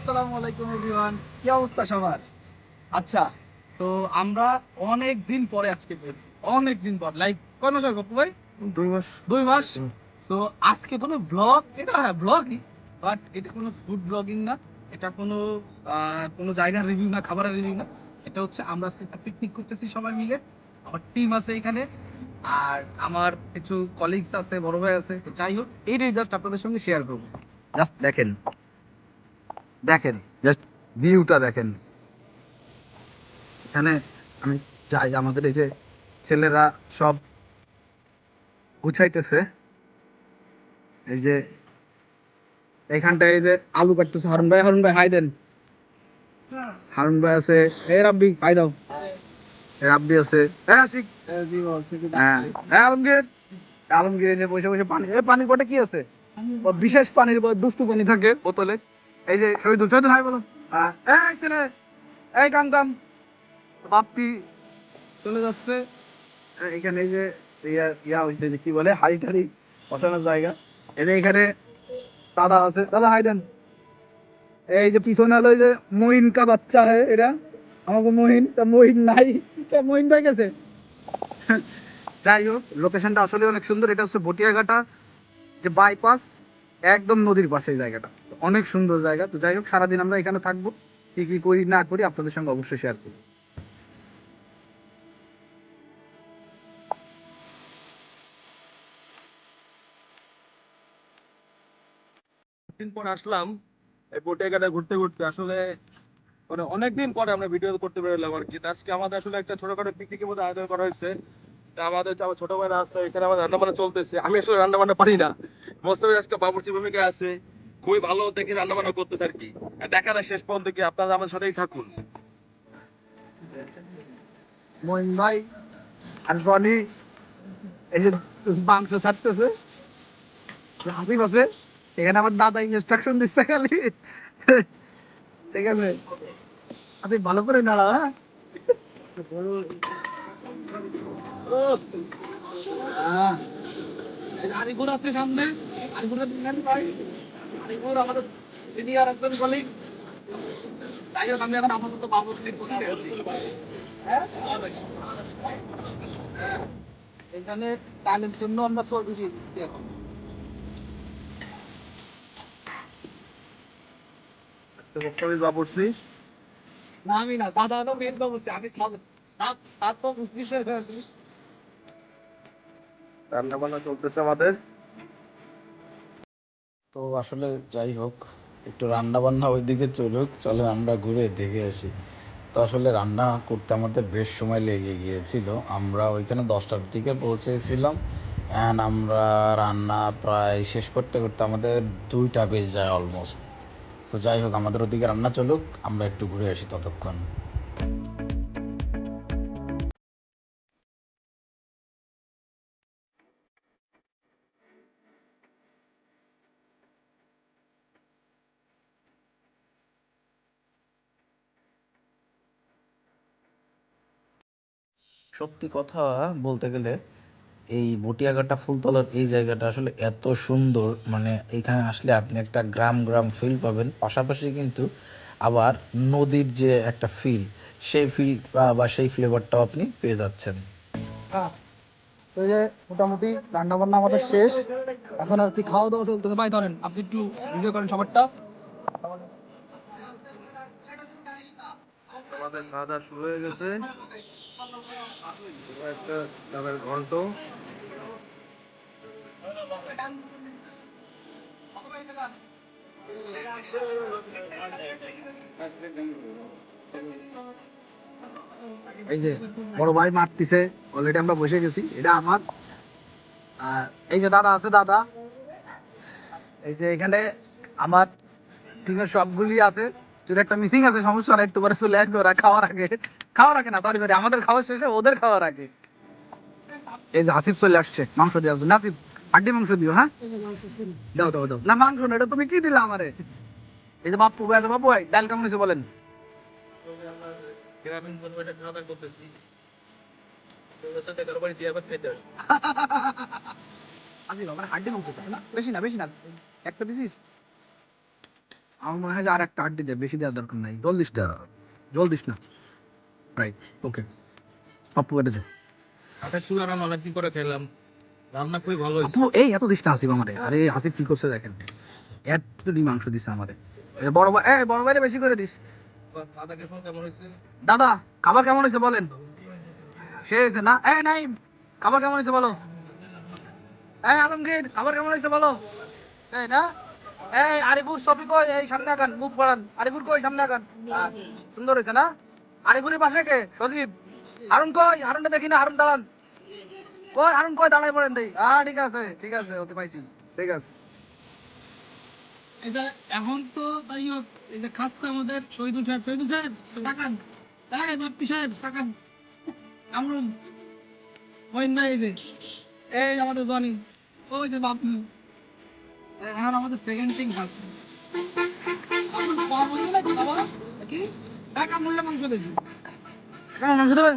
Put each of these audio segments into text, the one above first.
আসসালামু আলাইকুম এভরিওয়ান। কি অবস্থা সবার? আচ্ছা তো আমরা অনেক দিন পরে আজকে পেয়েছি অনেক দিন পর লাইক কয় মাস গপ্পু ভাই? দুই মাস। দুই মাস? তো আজকে কোনো ব্লগ এটা হ্যাঁ ব্লগই বাট এটা কোনো ফুড ব্লগিং না। এটা কোনো কোনো জায়গার রিভিউ না খাবারের রিভিউ না। এটা হচ্ছে আমরা আজকে একটা পিকনিক করতেছি সবাই মিলে। আমার টিম আছে এখানে। আর আমার কিছু কলিগস আছে বড় ভাই আছে। তো যাই হোক এইটাই জাস্ট আপনাদের সঙ্গে শেয়ার করব। জাস্ট দেখেন। দেখেন জাস্ট ভিউটা দেখেন। এখানে আমি যাই, আমাদের এই যে ছেলেরা সব গুছাইতেছে। এই যে এইখানটায় এই যে আলু কাটতেছে। হারুন ভাই হারুন ভাই, হাই দেন। হারুন ভাই আছে। এ রাব্বি, হাই দাও। রাব্বি আছে। এ আশিক। হ্যাঁ। আলমগীর। আলমগীর যে বসে বসে পানি, এ পানির পটে কি আছে? বিশেষ পানির দুষ্টু পানি থাকে বোতলে। এই যে শহীদুল শহীদুল হাই বলো। হ্যাঁ। এই ছেলে এই কাম কাম বাপ্পি চলে যাচ্ছে। এখানে এই যে ইয়া ইয়া হয়েছে যে কি বলে হাড়ি টাড়ি বসানোর জায়গা। এদের এখানে দাদা আছে। দাদা হাই দেন। এই যে পিছনে হলো যে মহিন কা বাচ্চা है এরা। আমাকে মহিন তা মহিন নাই তা মহিন ভাই গেছে। যাই হোক লোকেশনটা আসলে অনেক সুন্দর। এটা হচ্ছে বটিয়াঘাটা যে বাইপাস একদম নদীর পাশে এই জায়গাটা। অনেক সুন্দর জায়গা। তো যাই হোক, সারাদিন আমরা এখানে থাকব। কি কি করি, না করি আপনাদের সঙ্গে অবশ্যই শেয়ার করব। দিন পর আসলাম ঘুরতে ঘুরতে আসলে মানে অনেকদিন পরে আমরা ভিডিও করতে পেরেলাম আর কি। আজকে আমাদের আসলে একটা ছোটখাটো পিকনিকের মধ্যে আয়োজন করা হয়েছে। আমাদের আমার ছোট ভাইরা আছে, এখানে আমাদের রান্না বান্না চলতেছে। আমি আসলে রান্না বান্না পারি না। মোস্তফা আজকে বাবুর্চি ভূমিকা আছে। খুবই ভালো দেখে রান্না বান্না করতেছে আর কি। দেখা যায় শেষ পর্যন্ত কি আপনারা আমাদের সাথেই থাকুন। মহিন ভাই আর জনি এই যে মাংস ছাড়তেছে হাসিব আছে এখানে আমার দাদা ইনস্ট্রাকশন দিচ্ছে খালি। ঠিক আছে? আপনি ভালো করে নাড়া হ্যাঁ? আহ, এই আছে সামনে আরিফুরের দিন ভাই? আরিফুর আমাদের সিনিয়র একজন কলিগ তাই হোক আমি এখন আপাতত বাবুর সিট বসে আছি। হ্যাঁ? এখানে ডালের জন্য আমরা চর্বি দিয়ে দিচ্ছি এখন। আজকে মোস্তফিজ বাবুর্চি না আমি না দাদা হলো মেন বাবুছি আমি সাত সাত সাত বাবুছি রান্না বান্না চলতেছে আমাদের। তো আসলে যাই হোক, একটু রান্না বান্না ওইদিকে চলুক চলে আমরা ঘুরে দেখে আসি। তো আসলে রান্না করতে আমাদের বেশ সময় লেগে গিয়েছিল। আমরা ওইখানে দশটার দিকে পৌঁছেছিলাম অ্যান্ড আমরা রান্না প্রায় শেষ করতে করতে আমাদের দুইটা বেজে যায় অলমোস্ট তো যাই হোক, আমাদের ওদিকে রান্না চলুক, আমরা একটু ঘুরে আসি ততক্ষণ। সত্যি কথা বলতে গেলে, এই বটিয়াঘাটা ফুলতলার এই জায়গাটা আসলে এত সুন্দর। মানে এখানে আসলে আপনি একটা গ্রাম গ্রাম ফিল পাবেন। পাশাপাশি কিন্তু আবার নদীর যে একটা ফিল সেই ফিল বা সেই ফ্লেভারটাও আপনি পেয়ে যাচ্ছেন। তো মোটামুটি রান্না বান্না আমাদের শেষ। এখন আর কি খাওয়া দাওয়া চলতেছে। ভাই, ধরেন আপনি একটু ভিডিও করেন সবারটা। খাওয়া দাওয়া শুরু হয়ে গেছে। একটা ঘন্ট। এই যে বড় ভাই মারতিছে অলরেডি আমরা বসে গেছি, এটা আমার। আর এই যে দাদা আছে, দাদা। এই যে এখানে আমার টিমের সবগুলি আছে। তোর একটা মিসিং আছে সমস্যা নাই একটু পরে চলে আসবে ওরা খাওয়ার আগে। খাওয়ার আগে না সরি সরি আমাদের খাওয়ার শেষে ওদের খাওয়ার আগে। এই যে আসিফ চলে আসছে মাংস দিয়ে আসছে নাসিফ হাড্ডি মাংস দিও হ্যাঁ? দাও দাও দাও। না মাংস না এটা তুমি কি দিলা আমারে? এই যে বাপ্পু ভাই আছে বাপ্পু ভাই ডাল কেমন হয়েছে বলেন? গ্রামীণ খাওয়া দাওয়া করতেছি। হাড্ডি মাংস না। বেশি না বেশি না। একটা দিছিস? আমার মনে হয় যে আর একটা আড্ডি দে বেশি দেওয়ার দরকার নাই। জল দিস না। জল দিস না। রাইট ওকে পাপ্পু কেটে দে। আটা চুলা রান্না অনেকদিন করে খেলাম? রান্না খুবই ভালো আপু এই এত দিস না আসিফ আমারে। আরে আসিফ কি করছে দেখেন। মাংস দিছে আমারে। বড় ভাই এই বড় ভাইরে বেশি করে দিস। দাদা খাবার কেমন হয়েছে বলেন। সে হয়েছে না? এই নাই খাবার কেমন হয়েছে বলো? এই আলমগীর খাবার কেমন হয়েছে বলো? এই না? এই আরিফুর সবই কই? এই সামনে আগান মুখ বাড়ান। আরিফুর কই? সামনে আগান। সুন্দর হয়েছে না? আরিফুরের পাশে কে? সজীব। হারুন কই? হারুনটা দেখি না হারুন দাঁড়ান। কই হারুন কই? দাঁড়াই পড়েন দেই। আহ ঠিক আছে ঠিক আছে ওকে পাইছি। ঠিক আছে। এটা এখন তো তাই হোক এটা খাচ্ছে আমাদের শহীদুল সাহেব। শহীদুল সাহেব তাকান। এই বাপ্পি সাহেব তাকান। আমরুল মহিন ভাই এই যে এই আমাদের জনি। ওই যে বাপু। এখন আমাদের সেকেন্ড থিং কি? টাকা মূল্য মাংস দেবে। কেন মাংস দেবে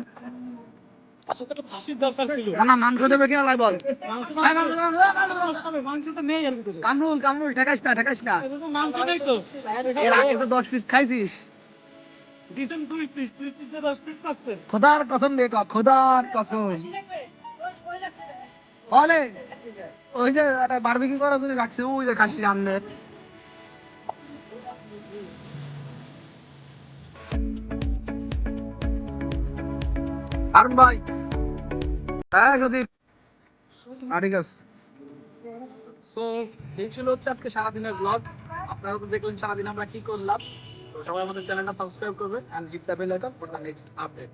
পিস খাইছিস। খোদার কসম দে ক খোদার কসম। বলে। ওই যে একটা বারবিকিউ করার জন্য রাখছে ওই যে খাসি আরুন ভাই। হ্যাঁ সদীপ। ঠিক আছে সো এই ছিল হচ্ছে আজকে সারাদিনের ব্লগ আপনারা তো দেখলেন সারাদিন আমরা কি করলাম। সবাই আমাদের চ্যানেলটা সাবস্ক্রাইব করবে and hit the bell icon for the next update